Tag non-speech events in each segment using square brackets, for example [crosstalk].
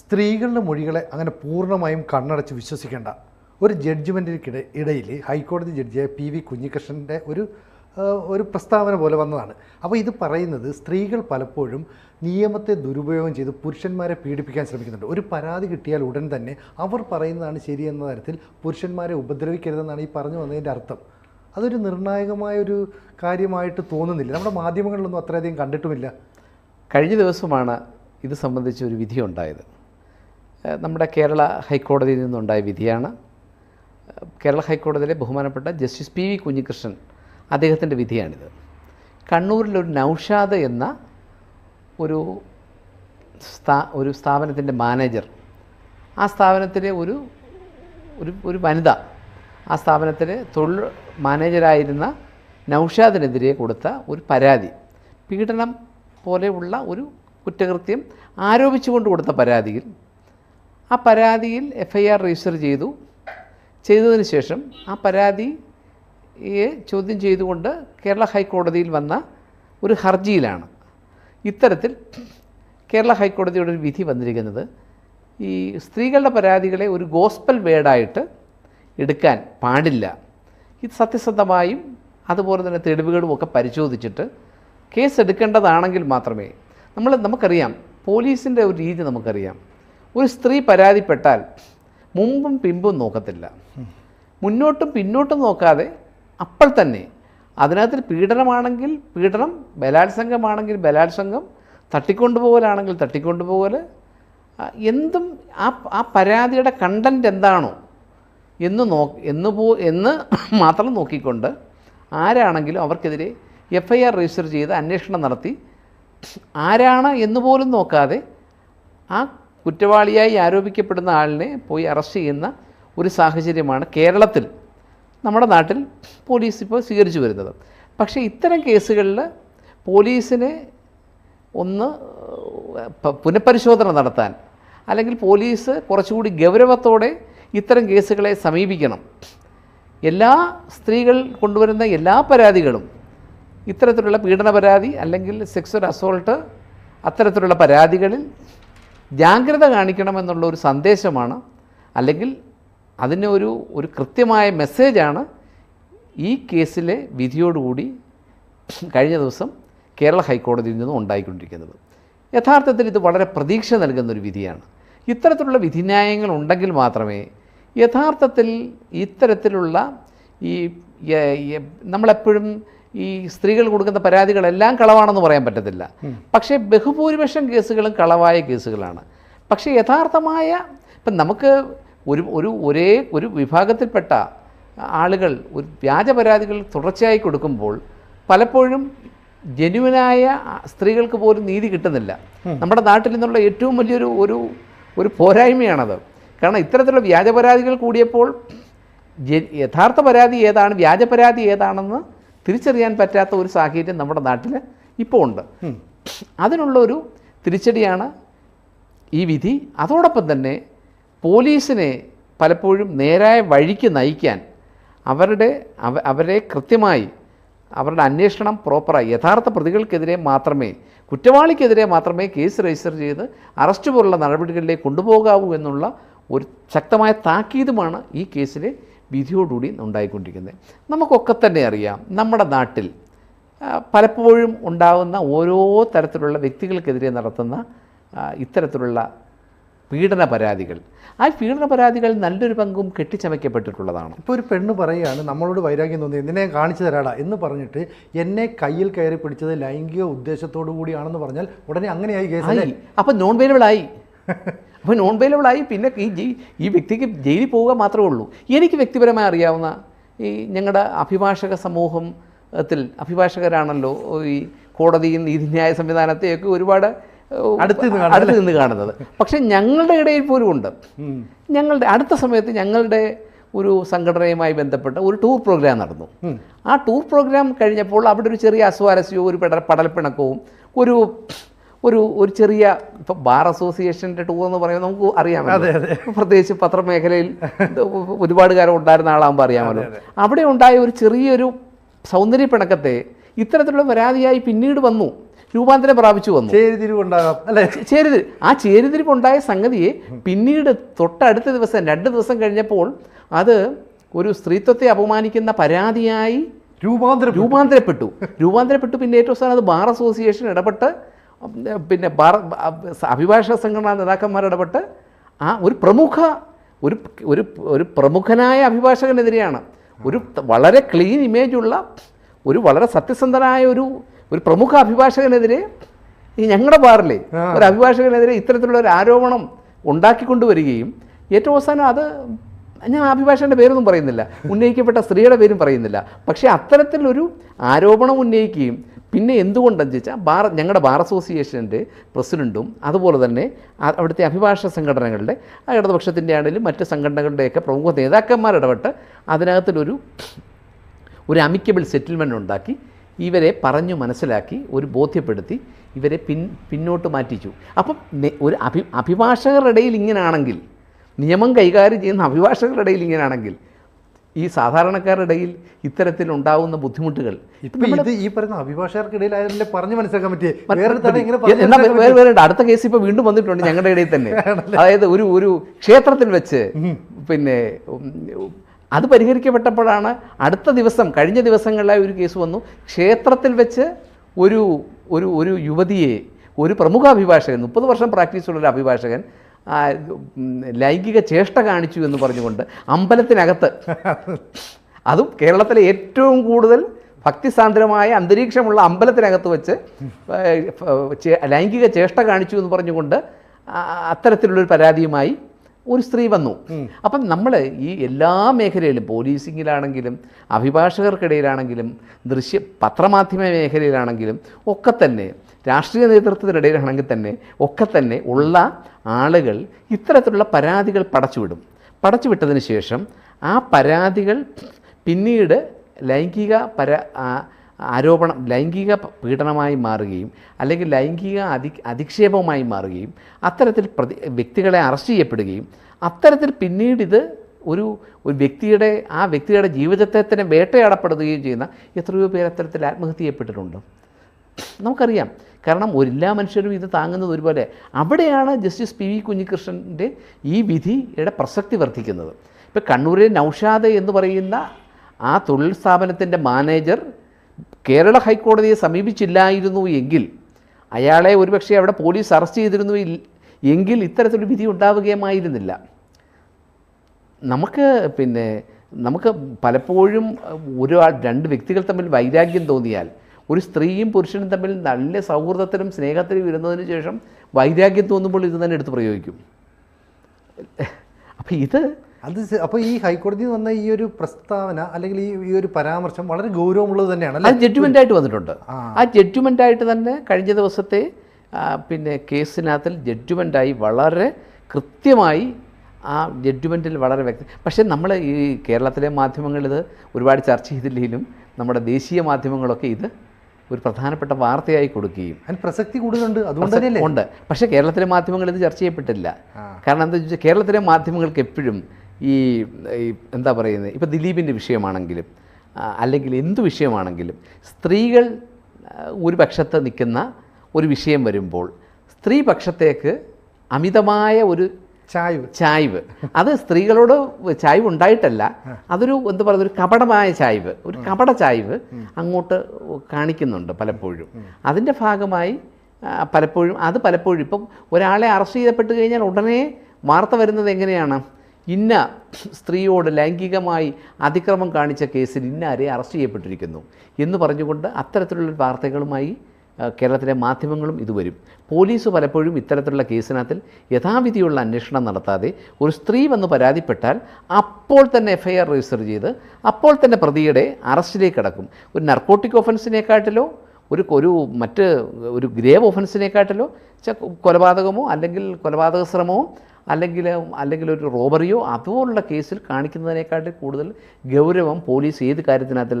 സ്ത്രീകളുടെ മൊഴികളെ അങ്ങനെ പൂർണമായും കണ്ണടച്ച് വിശ്വസിക്കേണ്ട ഒരു ജഡ്ജ്മെന്റിന് ഇടയിൽ ഹൈക്കോടതി ജഡ്ജിയായ പി വി കുഞ്ഞികൃഷ്ണന്റെ ഒരു ഒരു പ്രസ്താവന പോലെ വന്നതാണ്. അപ്പോൾ ഇത് പറയുന്നത് സ്ത്രീകൾ പലപ്പോഴും നിയമത്തെ ദുരുപയോഗം ചെയ്ത് പുരുഷന്മാരെ പീഡിപ്പിക്കാൻ ശ്രമിക്കുന്നുണ്ട്. ഒരു പരാതി കിട്ടിയാൽ ഉടൻ തന്നെ അവർ പറയുന്നതാണ് ശരിയെന്ന തരത്തിൽ പുരുഷന്മാരെ ഉപദ്രവിക്കരുതെന്നാണ് ഈ പറഞ്ഞു വന്നതിന്റെ അർത്ഥം. അതൊരു നിർണായകമായ ഒരു കാര്യമായിട്ട് തോന്നുന്നില്ല. നമ്മുടെ മാധ്യമങ്ങളിലൊന്നും അത്രയധികം കണ്ടിട്ടുമില്ല. കഴിഞ്ഞ ദിവസമാണ് ഇത് സംബന്ധിച്ച് ഒരു വിധി ഉണ്ടായത്. നമ്മുടെ കേരള ഹൈക്കോടതിയിൽ നിന്നുണ്ടായ വിധിയാണ്. കേരള ഹൈക്കോടതിയിലെ ബഹുമാനപ്പെട്ട ജസ്റ്റിസ് പി വി കുഞ്ഞികൃഷ്ണൻ അദ്ദേഹത്തിന്റെ വിധിയാണിത്. കണ്ണൂരിലൊരു നൗഷാദ് എന്ന ഒരു സ്ഥാ ഒരു സ്ഥാപനത്തിന്റെ മാനേജർ ആ സ്ഥാപനത്തിലെ ഒരു ഒരു ഒരു വനിത ആ സ്ഥാപനത്തിലെ തൊഴിൽ മാനേജരായിരുന്ന നൗഷാദിനെതിരെ കൊടുത്ത ഒരു പരാതി പീഡനം പോലെയുള്ള ഒരു കുറ്റകൃത്യം ആരോപിച്ചുകൊണ്ട് കൊടുത്ത പരാതിയിൽ ആ പരാതിയിൽ എഫ് ഐ ആർ രജിസ്റ്റർ ചെയ്തു. ചെയ്തതിന് ശേഷം ആ പരാതിയെ ചോദ്യം ചെയ്തുകൊണ്ട് കേരള ഹൈക്കോടതിയിൽ വന്ന ഒരു ഹർജിയിലാണ്. ഇത്തരത്തിൽ കേരള ഹൈക്കോടതിയുടെ ഒരു വിധി വന്നിരിക്കുന്നത് ഈ സ്ത്രീകളുടെ പരാതികളെ ഒരു ഗോസ്പൽ വേഡായിട്ട് എടുക്കാൻ പാടില്ല. ഇത് സത്യസന്ധമായും അതുപോലെ തന്നെ തെളിവുകളും ഒക്കെ പരിശോധിച്ചിട്ട് കേസ് എടുക്കേണ്ടതാണെങ്കിൽ മാത്രമേ നമ്മൾ നമുക്കറിയാം പോലീസിന്റെ ഒരു രീതി നമുക്കറിയാം. ഒരു സ്ത്രീ പരാതിപ്പെട്ടാൽ മുമ്പും പിമ്പും നോക്കത്തില്ല. മുന്നോട്ടും പിന്നോട്ടും നോക്കാതെ അപ്പോൾ തന്നെ അതിനകത്തിൽ പീഡനമാണെങ്കിൽ പീഡനം ബലാത്സംഗമാണെങ്കിൽ ബലാത്സംഗം തട്ടിക്കൊണ്ടുപോകലാണെങ്കിൽ തട്ടിക്കൊണ്ടുപോകൽ എന്തും ആ ആ പരാതിയുടെ കണ്ടന്റ് എന്താണോ എന്ന് നോ എന്ന് പോ എന്ന് [coughs] മാത്രം നോക്കിക്കൊണ്ട് ആരാണെങ്കിലും അവർക്കെതിരെ എഫ് ഐ ആർ രജിസ്റ്റർ ചെയ്ത് അന്വേഷണം നടത്തി ആരാണ് എന്ന് പോലും നോക്കാതെ ആ കുറ്റവാളിയായി ആരോപിക്കപ്പെടുന്ന ആളിനെ പോയി അറസ്റ്റ് ചെയ്യുന്ന ഒരു സാഹചര്യമാണ് കേരളത്തിൽ നമ്മുടെ നാട്ടിൽ പോലീസ് ഇപ്പോൾ സ്വീകരിച്ചു വരുന്നത്. പക്ഷേ ഇത്തരം കേസുകളിൽ പോലീസിനെ ഒന്ന് പുനഃപരിശോധന നടത്താൻ അല്ലെങ്കിൽ പോലീസ് കുറച്ചുകൂടി ഗൗരവത്തോടെ ഇത്തരം കേസുകളെ സമീപിക്കണം. എല്ലാ സ്ത്രീകൾ കൊണ്ടുവരുന്ന എല്ലാ പരാതികളും ഇത്തരത്തിലുള്ള പീഡന പരാതി അല്ലെങ്കിൽ സെക്സ്വൽ അസോൾട്ട് അത്തരത്തിലുള്ള പരാതികളിൽ ജാഗ്രത കാണിക്കണമെന്നുള്ള ഒരു സന്ദേശമാണ് അല്ലെങ്കിൽ അതിന് ഒരു ഒരു കൃത്യമായ മെസ്സേജാണ് ഈ കേസിലെ വിധിയോടുകൂടി കഴിഞ്ഞ ദിവസം കേരള ഹൈക്കോടതിയിൽ നിന്നും ഉണ്ടായിക്കൊണ്ടിരിക്കുന്നത്. യഥാർത്ഥത്തിൽ ഇത് വളരെ പ്രതീക്ഷ നൽകുന്ന ഒരു വിധിയാണ്. ഇത്തരത്തിലുള്ള വിധിന്യായങ്ങൾ ഉണ്ടെങ്കിൽ മാത്രമേ യഥാർത്ഥത്തിൽ ഇത്തരത്തിലുള്ള ഈ നമ്മളെപ്പോഴും ഈ സ്ത്രീകൾ കൊടുക്കുന്ന പരാതികളെല്ലാം കളവാണെന്ന് പറയാൻ പറ്റത്തില്ല. പക്ഷേ ബഹുഭൂരിപക്ഷം കേസുകളും കളവായ കേസുകളാണ്. പക്ഷേ യഥാർത്ഥമായ ഇപ്പം നമുക്ക് ഒരു ഒരു ഒരേ ഒരു വിഭാഗത്തിൽപ്പെട്ട ആളുകൾ ഒരു വ്യാജ പരാതികൾ തുടർച്ചയായി കൊടുക്കുമ്പോൾ പലപ്പോഴും ജനുവനായ സ്ത്രീകൾക്ക് പോലും നീതി കിട്ടുന്നില്ല. നമ്മുടെ നാട്ടിൽ നിന്നുള്ള ഏറ്റവും വലിയൊരു ഒരു ഒരു പോരായ്മയാണത്. കാരണം ഇത്തരത്തിലുള്ള വ്യാജ പരാതികൾ കൂടിയപ്പോൾ യഥാർത്ഥ പരാതി ഏതാണ് വ്യാജ പരാതി ഏതാണെന്ന് തിരിച്ചറിയാൻ പറ്റാത്ത ഒരു സാഹചര്യം നമ്മുടെ നാട്ടിൽ ഇപ്പോൾ ഉണ്ട്. അതിനുള്ളൊരു തിരിച്ചടിയാണ് ഈ വിധി. അതോടൊപ്പം തന്നെ പോലീസിനെ പലപ്പോഴും നേരായ വഴിക്ക് നയിക്കാൻ അവരുടെ അവരെ കൃത്യമായി അവരുടെ അന്വേഷണം പ്രോപ്പറായി യഥാർത്ഥ പ്രതികൾക്കെതിരെ മാത്രമേ കുറ്റവാളിക്കെതിരെ മാത്രമേ കേസ് രജിസ്റ്റർ ചെയ്ത് അറസ്റ്റ് പോലുള്ള നടപടികളിലേക്ക് കൊണ്ടുപോകാവൂ എന്നുള്ള ഒരു ശക്തമായ താക്കീതുമാണ് ഈ കേസിലെ വിധിയോടുകൂടി ഉണ്ടായിക്കൊണ്ടിരിക്കുന്നത്. നമുക്കൊക്കെ തന്നെ അറിയാം നമ്മുടെ നാട്ടിൽ പലപ്പോഴും ഉണ്ടാകുന്ന ഓരോ തരത്തിലുള്ള വ്യക്തികൾക്കെതിരെ നടത്തുന്ന ഇത്തരത്തിലുള്ള പീഡന പരാതികൾ. ആ പീഡന പരാതികൾ നല്ലൊരു പങ്കും കെട്ടിച്ചമയ്ക്കപ്പെട്ടിട്ടുള്ളതാണ്. ഇപ്പോൾ ഒരു പെണ്ണ് പറയുകയാണ് നമ്മളോട് വൈരാഗ്യം തോന്നി എന്നെ കാണിച്ചു തരാടാ എന്ന് പറഞ്ഞിട്ട് എന്നെ കയ്യിൽ കയറി പിടിച്ചത് ലൈംഗിക ഉദ്ദേശത്തോടു കൂടിയാണെന്ന് പറഞ്ഞാൽ ഉടനെ അങ്ങനെയായി കേസ് അല്ലേ? ആയി. അപ്പം നോൺ വെയിലബിൾ ആയി. [laughs] അപ്പോൾ നോൺ വെയിലബിൾ ആയി പിന്നെ ഈ ജയി- ഈ വ്യക്തിക്ക് ജയിലിൽ പോവുക മാത്രമേ ഉള്ളൂ. എനിക്ക് വ്യക്തിപരമായി അറിയാവുന്ന ഈ ഞങ്ങളുടെ അഭിഭാഷക സമൂഹത്തിൽ അഭിഭാഷകരാണല്ലോ ഈ കോടതിയും നീതിന്യായ സംവിധാനത്തെയൊക്കെ ഒരുപാട് അടുത്ത് അടുത്ത് നിന്ന് കാണുന്നത്. പക്ഷേ ഞങ്ങളുടെ ഇടയിൽ പോലും ഉണ്ട്. ഞങ്ങളുടെ അടുത്ത സമയത്ത് ഞങ്ങളുടെ ഒരു സംഘടനയുമായി ബന്ധപ്പെട്ട ഒരു ടൂർ പ്രോഗ്രാം നടന്നു. ആ ടൂർ പ്രോഗ്രാം കഴിഞ്ഞപ്പോൾ അവിടെ ഒരു ചെറിയ അസ്വാരസ്യവും ഒരു പട പടലപ്പിണക്കവും ഒരു ഒരു ഒരു ചെറിയ ഇപ്പം ബാർ അസോസിയേഷന്റെ ടൂർ എന്ന് പറയുമ്പോൾ നമുക്ക് അറിയാമല്ലോ. പ്രത്യേകിച്ച് പത്രമേഖലയിൽ ഒരുപാട് കാലം ഉണ്ടായിരുന്ന ആളാകുമ്പോൾ അറിയാമല്ലോ. അവിടെ ഉണ്ടായ ഒരു ചെറിയൊരു സൗന്ദര്യ പിണക്കത്തെ ഇത്തരത്തിലുള്ള പരാതിയായി പിന്നീട് വന്നു. രൂപാന്തരം പ്രാപിച്ചു വന്നു. ചേരിതിരിവുണ്ടാകാം അല്ലേ? ചേരിതിരി ആ ചേരിതിരിപ്പുണ്ടായ സംഗതിയെ പിന്നീട് തൊട്ടടുത്ത ദിവസം രണ്ട് ദിവസം കഴിഞ്ഞപ്പോൾ അത് ഒരു സ്ത്രീത്വത്തെ അപമാനിക്കുന്ന പരാതിയായി രൂപാന്തര രൂപാന്തരപ്പെട്ടു. രൂപാന്തരപ്പെട്ടു. പിന്നെ ഏറ്റവും അവസാനം അത് ബാർ അസോസിയേഷൻ ഇടപെട്ട് പിന്നെ ഭാര അഭിഭാഷക സംഘടനാ നേതാക്കന്മാർ ഇടപെട്ട് ആ ഒരു പ്രമുഖ ഒരു ഒരു ഒരു പ്രമുഖനായ അഭിഭാഷകനെതിരെയാണ്. ഒരു വളരെ ക്ലീൻ ഇമേജുള്ള ഒരു വളരെ സത്യസന്ധനായ ഒരു ഒരു പ്രമുഖ അഭിഭാഷകനെതിരെ ഈ ഞങ്ങളുടെ ബാറിലെ ഒരു അഭിഭാഷകനെതിരെ ഇത്തരത്തിലുള്ള ഒരു ആരോപണം ഉണ്ടാക്കിക്കൊണ്ടുവരികയും ഏറ്റവും അവസാനം അത് ഞാൻ അഭിഭാഷകന്റെ പേരൊന്നും പറയുന്നില്ല. ഉന്നയിക്കപ്പെട്ട സ്ത്രീയുടെ പേരും പറയുന്നില്ല. പക്ഷേ അത്തരത്തിലൊരു ആരോപണം ഉന്നയിക്കുകയും പിന്നെ എന്തുകൊണ്ടെന്ന് ചോദിച്ചാൽ ബാർ ഞങ്ങളുടെ ബാർ അസോസിയേഷന്റെ പ്രസിഡന്റും അതുപോലെ തന്നെ അവിടുത്തെ അഭിഭാഷക സംഘടനകളുടെ ഇടതുപക്ഷത്തിന്റെ ആണെങ്കിലും മറ്റ് സംഘടനകളുടെയൊക്കെ പ്രമുഖ നേതാക്കന്മാർ ഇടപെട്ട് അതിനകത്തിലൊരു ഒരു അമിക്കബിൾ സെറ്റിൽമെന്റ് ഉണ്ടാക്കി ഇവരെ പറഞ്ഞു മനസ്സിലാക്കി ഒരു ബോധ്യപ്പെടുത്തി ഇവരെ പിൻ പിന്നോട്ട് മാറ്റിച്ചു. അപ്പം ഒരു അഭി അഭിഭാഷകരുടെ ഇടയിൽ ഇങ്ങനെയാണെങ്കിൽ നിയമം കൈകാര്യം ചെയ്യുന്ന അഭിഭാഷകരുടെ ഇടയിൽ ഇങ്ങനെയാണെങ്കിൽ ഈ സാധാരണക്കാരുടെ ഇടയിൽ ഇത്തരത്തിൽ ഇത്തരത്തിലുണ്ടാവുന്ന ബുദ്ധിമുട്ടുകൾ. ഇപ്പൊ ഇത് ഈ പറയുന്ന അഭിഭാഷകർക്കിടയിലായാലും പറഞ്ഞു മനസ്സിലാക്കാൻ പറ്റിയേ? വേറെ അടുത്ത കേസ് ഇപ്പോൾ വീണ്ടും വന്നിട്ടുണ്ട് ഞങ്ങളുടെ ഇടയിൽ തന്നെ. [laughs] അതായത് ഒരു ഒരു ക്ഷേത്രത്തിൽ വെച്ച് പിന്നെ അത് പരിഹരിക്കപ്പെട്ടപ്പോഴാണ് അടുത്ത ദിവസം കഴിഞ്ഞ ദിവസങ്ങളിലായി ഒരു കേസ് വന്നു. ക്ഷേത്രത്തിൽ വെച്ച് ഒരു ഒരു ഒരു യുവതിയെ ഒരു പ്രമുഖ അഭിഭാഷകൻ മുപ്പത് വർഷം പ്രാക്ടീസുള്ള ഒരു അഭിഭാഷകൻ ലൈംഗിക ചേഷ്ട കാണിച്ചു എന്ന് പറഞ്ഞുകൊണ്ട് അമ്പലത്തിനകത്ത് അതും കേരളത്തിലെ ഏറ്റവും കൂടുതൽ ഭക്തിസാന്ദ്രമായ അന്തരീക്ഷമുള്ള അമ്പലത്തിനകത്ത് വെച്ച് ലൈംഗിക ചേഷ്ട കാണിച്ചു എന്ന് പറഞ്ഞുകൊണ്ട് അത്തരത്തിലുള്ളൊരു പരാതിയുമായി ഒരു സ്ത്രീ വന്നു. അപ്പം നമ്മൾ ഈ എല്ലാ മേഖലയിലും പോലീസിങ്ങിലാണെങ്കിലും അഭിഭാഷകർക്കിടയിലാണെങ്കിലും ദൃശ്യ പത്രമാധ്യമ മേഖലയിലാണെങ്കിലും ഒക്കെ തന്നെ രാഷ്ട്രീയ നേതൃത്വത്തിനിടയിലാണെങ്കിൽ തന്നെ ഒക്കെ തന്നെ ഉള്ള ആളുകൾ ഇത്തരത്തിലുള്ള പരാതികൾ പടച്ചുവിടും. പടച്ചുവിട്ടതിന് ശേഷം ആ പരാതികൾ പിന്നീട് ലൈംഗിക ആരോപണം ലൈംഗിക പീഡനമായി മാറുകയും അല്ലെങ്കിൽ ലൈംഗിക അധി അധിക്ഷേപമായി മാറുകയും അത്തരത്തിൽ പ്രതി വ്യക്തികളെ അറസ്റ്റ് ചെയ്യപ്പെടുകയും അത്തരത്തിൽ പിന്നീട് ഇത് ഒരു ഒരു വ്യക്തിയുടെ ആ വ്യക്തിയുടെ ജീവിതത്തെ തന്നെ വേട്ടയാടപ്പെടുകയും ചെയ്യുന്ന എത്രയോ പേർ അത്തരത്തിൽ ആത്മഹത്യ ചെയ്യപ്പെട്ടിട്ടുണ്ട്. നമുക്കറിയാം. കാരണം എല്ലാ മനുഷ്യരും ഇത് താങ്ങുന്നത് ഒരുപോലെ. അവിടെയാണ് ജസ്റ്റിസ് പി വി കുഞ്ഞികൃഷ്ണന്റെ ഈ വിധിയുടെ പ്രസക്തി വർദ്ധിക്കുന്നത്. ഇപ്പോൾ കണ്ണൂരിലെ നൗഷാദ് എന്ന് പറയുന്ന ആ തൊഴിൽ സ്ഥാപനത്തിന്റെ മാനേജർ കേരള ഹൈക്കോടതിയെ സമീപിച്ചില്ലായിരുന്നു എങ്കിൽ അയാളെ ഒരുപക്ഷെ അവിടെ പോലീസ് അറസ്റ്റ് ചെയ്തിരുന്നു എങ്കിൽ ഇത്തരത്തിലൊരു വിധി ഉണ്ടാവുകയുമായിരുന്നില്ല. നമുക്ക് പിന്നെ നമുക്ക് പലപ്പോഴും ഒരാൾ രണ്ട് വ്യക്തികൾ തമ്മിൽ വൈരാഗ്യം തോന്നിയാൽ ഒരു സ്ത്രീയും പുരുഷനും തമ്മിൽ നല്ല സൗഹൃദത്തിലും സ്നേഹത്തിലും ഇരുന്നതിന് ശേഷം വൈരാഗ്യം തോന്നുമ്പോൾ ഇത് തന്നെ എടുത്ത് പ്രയോഗിക്കും. അപ്പോൾ ഇത് അത് അപ്പോൾ ഈ ഹൈക്കോടതിയിൽ വന്ന ഈ ഒരു പ്രസ്താവന അല്ലെങ്കിൽ ഈ ഈ ഒരു പരാമർശം വളരെ ഗൗരവമുള്ളത് തന്നെയാണ് അത് ജഡ്ജ്മെന്റ് ആയിട്ട് വന്നിട്ടുണ്ട്. ആ. ജഡ്ജ്മെന്റ് ആയിട്ട് തന്നെ കഴിഞ്ഞ ദിവസത്തെ പിന്നെ കേസിനകത്തിൽ ജഡ്ജ്മെന്റായി വളരെ കൃത്യമായി ആ ജഡ്ജ്മെന്റിൽ വളരെ വ്യക്തി പക്ഷേ നമ്മൾ ഈ കേരളത്തിലെ മാധ്യമങ്ങളിത് ഒരുപാട് ചർച്ച ചെയ്തില്ലെങ്കിലും നമ്മുടെ ദേശീയ മാധ്യമങ്ങളൊക്കെ ഇത് ഒരു പ്രധാനപ്പെട്ട വാർത്തയായി കൊടുക്കുകയും അതിന് പ്രസക്തി കൂടുതലുണ്ട്. അതുകൊണ്ട് ഉണ്ട്. പക്ഷേ കേരളത്തിലെ മാധ്യമങ്ങൾ ഇത് ചർച്ച ചെയ്യപ്പെട്ടില്ല. കാരണം എന്താ വെച്ചാൽ കേരളത്തിലെ മാധ്യമങ്ങൾക്ക് എപ്പോഴും ഈ ഈ എന്താ പറയുന്നത്? ഇപ്പോൾ ദിലീപിന്റെ വിഷയമാണെങ്കിലും അല്ലെങ്കിൽ എന്ത് വിഷയമാണെങ്കിലും സ്ത്രീകൾ ഒരു പക്ഷത്ത് നിൽക്കുന്ന ഒരു വിഷയം വരുമ്പോൾ സ്ത്രീ പക്ഷത്തേക്ക് അമിതമായ ഒരു ചായ്വ്. ചായ്വ്. അത് സ്ത്രീകളോട് ചായ്വ് ഉണ്ടായിട്ടല്ല. അതൊരു എന്താ പറയുക ഒരു കപടമായ ചായ്വ്. ഒരു കപട ചായ്വ് അങ്ങോട്ട് കാണിക്കുന്നുണ്ട് പലപ്പോഴും. അതിന്റെ ഭാഗമായി പലപ്പോഴും അത് പലപ്പോഴും ഇപ്പം ഒരാളെ അറസ്റ്റ് ചെയ്തപ്പെട്ട് കഴിഞ്ഞാൽ ഉടനെ വാർത്ത വരുന്നത് എങ്ങനെയാണ്? ഇന്ന സ്ത്രീയോട് ലൈംഗികമായി അതിക്രമം കാണിച്ച കേസിൽ ഇന്ന ആരെ അറസ്റ്റ് ചെയ്യപ്പെട്ടിരിക്കുന്നു എന്ന് പറഞ്ഞുകൊണ്ട് അത്തരത്തിലുള്ള വാർത്തകളുമായി കേരളത്തിലെ മാധ്യമങ്ങളും ഇത് വരും. പോലീസ് പലപ്പോഴും ഇത്തരത്തിലുള്ള കേസിനകത്തിൽ യഥാവിധിയുള്ള അന്വേഷണം നടത്താതെ ഒരു സ്ത്രീ വന്ന് പരാതിപ്പെട്ടാൽ അപ്പോൾ തന്നെ എഫ്ഐആർ രജിസ്റ്റർ ചെയ്ത് അപ്പോൾ തന്നെ പ്രതിയുടെ അറസ്റ്റിലേക്ക് കടക്കും. ഒരു നർക്കോട്ടിക് ഒഫൻസിനെക്കാട്ടിലോ ഒരു ഒരു മറ്റ് ഒരു ഗ്രേവ് ഒഫൻസിനെക്കാട്ടിലോ കൊലപാതകമോ അല്ലെങ്കിൽ കൊലപാതക ശ്രമമോ അല്ലെങ്കിൽ അല്ലെങ്കിൽ ഒരു റോബറിയോ അതുപോലുള്ള കേസിൽ കാണിക്കുന്നതിനേക്കാട്ടിൽ കൂടുതൽ ഗൗരവം പോലീസ് ഏത് കാര്യത്തിനകത്തിൽ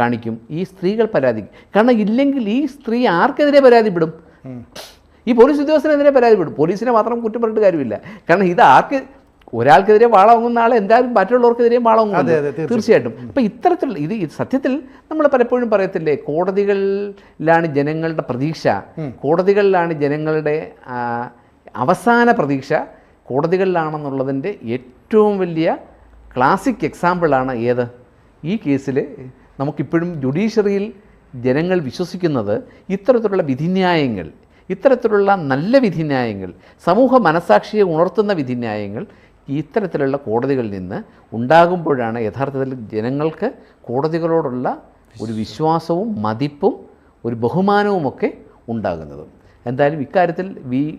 കാണിക്കും. ഈ സ്ത്രീകൾ പരാതി കാരണം ഇല്ലെങ്കിൽ ഈ സ്ത്രീ ആർക്കെതിരെ പരാതിപ്പെടും? ഈ പോലീസ് ഉദ്യോഗസ്ഥനെതിരെ പരാതിപ്പെടും. പോലീസിനെ മാത്രം കുറ്റം പറഞ്ഞിട്ട് കാര്യമില്ല. കാരണം ഇത് ആർക്ക് ഒരാൾക്കെതിരെ വാളാങ്ങുന്ന ആൾ എന്തായാലും മറ്റുള്ളവർക്കെതിരെയും വാളാങ്ങും. തീർച്ചയായിട്ടും. അപ്പം ഇത്തരത്തിൽ ഇത് സത്യത്തിൽ നമ്മൾ പലപ്പോഴും പറയത്തില്ലേ കോടതികളിലാണ് ജനങ്ങളുടെ പ്രതീക്ഷ. കോടതികളിലാണ് ജനങ്ങളുടെ അവസാന പ്രതീക്ഷ. കോടതികളിലാണെന്നുള്ളതിന്റെ ഏറ്റവും വലിയ ക്ലാസിക് എക്സാമ്പിളാണ് ഏത്? ഈ കേസിൽ നമുക്കിപ്പോഴും ജുഡീഷ്യറിയിൽ ജനങ്ങൾ വിശ്വസിക്കുന്നത് ഇത്തരത്തിലുള്ള വിധിന്യായങ്ങൾ ഇത്തരത്തിലുള്ള നല്ല വിധിന്യായങ്ങൾ സമൂഹ മനസാക്ഷിയെ ഉണർത്തുന്ന വിധിന്യായങ്ങൾ ഇത്തരത്തിലുള്ള കോടതികളിൽ നിന്ന് ഉണ്ടാകുമ്പോഴാണ് യഥാർത്ഥത്തിൽ ജനങ്ങൾക്ക് കോടതികളോടുള്ള ഒരു വിശ്വാസവും മതിപ്പും ഒരു ബഹുമാനവുമൊക്കെ ഉണ്ടാകുന്നത്. എന്തായാലും ഇക്കാര്യത്തിൽ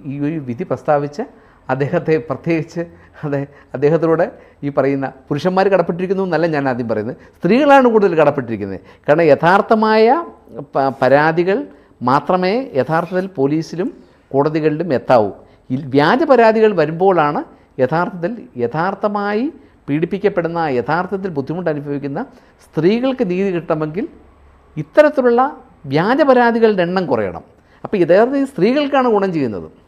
ഈ ഒരു വിധി പ്രസ്താവിച്ച അദ്ദേഹത്തെ പ്രത്യേകിച്ച് അതെ അദ്ദേഹത്തിലൂടെ ഈ പറയുന്ന പുരുഷന്മാർ കടപ്പെട്ടിരിക്കുന്നു എന്നല്ല ഞാൻ ആദ്യം പറയുന്നത്. സ്ത്രീകളാണ് കൂടുതൽ കടപ്പെട്ടിരിക്കുന്നത്. കാരണം യഥാർത്ഥമായ പരാതികൾ മാത്രമേ യഥാർത്ഥത്തിൽ പോലീസിലും കോടതികളിലും എത്താവൂ. വ്യാജ പരാതികൾ വരുമ്പോഴാണ് യഥാർത്ഥത്തിൽ യഥാർത്ഥമായി പീഡിപ്പിക്കപ്പെടുന്ന യഥാർത്ഥത്തിൽ ബുദ്ധിമുട്ട് അനുഭവിക്കുന്ന സ്ത്രീകൾക്ക് നീതി കിട്ടണമെങ്കിൽ ഇത്തരത്തിലുള്ള വ്യാജ പരാതികളുടെ എണ്ണം കുറയണം. അപ്പോൾ യഥാർത്ഥത്തിൽ സ്ത്രീകൾക്കാണ് ഗുണം ചെയ്യുന്നത്.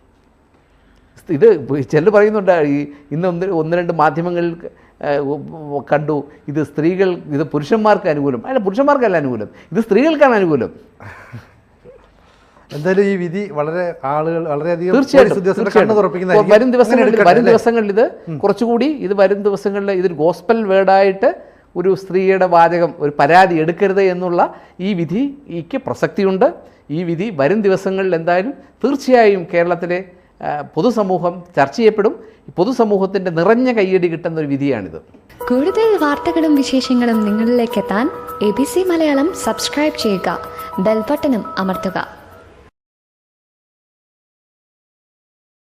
ഇത് ചിലർ പറയുന്നുണ്ട് ഈ ഇന്ന് ഒന്ന് ഒന്ന് രണ്ട് മാധ്യമങ്ങളിൽ കണ്ടു ഇത് സ്ത്രീകൾ ഇത് പുരുഷന്മാർക്ക് അനുകൂലം. അല്ല പുരുഷന്മാർക്കല്ല അനുകൂലം. ഇത് സ്ത്രീകൾക്കാണ് അനുകൂലം. എന്തായാലും ഈ വിധി വളരെ ആളുകൾ വളരെയധികം തീർച്ചയായിട്ടും. വരും ദിവസങ്ങളിൽ വരും ദിവസങ്ങളിൽ ഇത് കുറച്ചുകൂടി ഇത് വരും ദിവസങ്ങളിൽ ഇതൊരു ഗോസ്പൽ വേർഡായിട്ട് ഒരു സ്ത്രീയുടെ വാചകം ഒരു പരാതി എടുക്കരുത് എന്നുള്ള ഈ വിധിക്ക് പ്രസക്തിയുണ്ട്. ഈ വിധി വരും ദിവസങ്ങളിൽ എന്തായാലും തീർച്ചയായും കേരളത്തിലെ പൊതുസമൂഹം ചർച്ച ചെയ്യപ്പെടും. പൊതുസമൂഹത്തിന്റെ നിറഞ്ഞ കയ്യടി കിട്ടുന്ന ഒരു വിധിയാണിത്. കൂടുതൽ വാർത്തകളും വിശേഷങ്ങളും നിങ്ങളിലേക്ക് എത്താൻ A B C Malayalam subscribe ചെയ്യുക. ബെൽബട്ടനും അമർത്തുക.